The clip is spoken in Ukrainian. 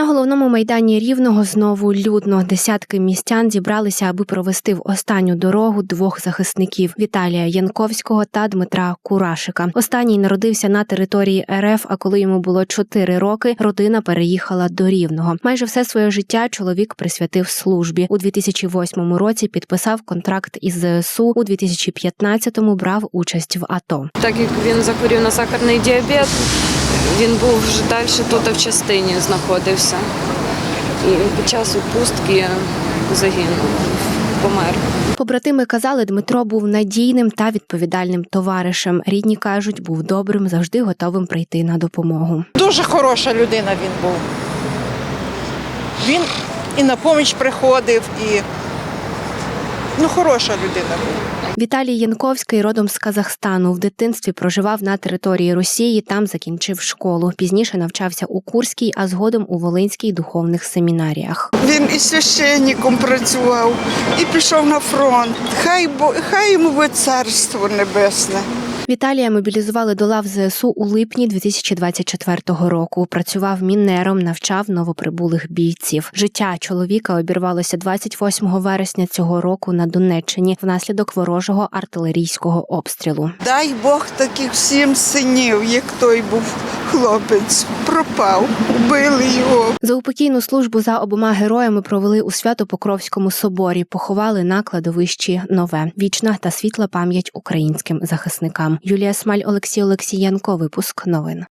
На головному майдані рівного знову людно десятки містян зібралися, аби провести в останню дорогу двох захисників Віталія Янковського та Дмитра Курашика. Останній народився на території РФ. А коли йому було 4 роки, родина переїхала до рівного. Майже все своє життя чоловік присвятив службі. У 2008 році підписав контракт із ЗСУ. У 2015-му брав участь в АТО. Так як він захворів на сахарний діабет, він був вже далі тут в частині знаходився. І під час відпустки загинув, помер. Побратими казали, Дмитро був надійним та відповідальним товаришем. Рідні кажуть, був добрим, завжди готовим прийти на допомогу. Дуже хороша людина він був. Він і на поміч приходив, і ну, хороша людина була. Віталій Янковський родом з Казахстану. В дитинстві проживав на території Росії. Там закінчив школу. Пізніше навчався у Курській, а згодом у Волинській духовних семінаріях. Він і священником працював, і пішов на фронт. Хай бо хай йому буде царство небесне. Віталія мобілізували до лав ЗСУ у липні 2024 року. Працював мінером, навчав новоприбулих бійців. Життя чоловіка обірвалося 28 вересня цього року на Донеччині внаслідок ворожого артилерійського обстрілу. Дай Бог таких всім синів, як той був хлопець. Пропав, убили його. Заупокійну службу за обома героями провели у Свято-Покровському соборі. Поховали на кладовищі нове вічна та світла пам'ять українським захисникам. Юлія Смаль, Олексій Олексієнко. Випуск новин.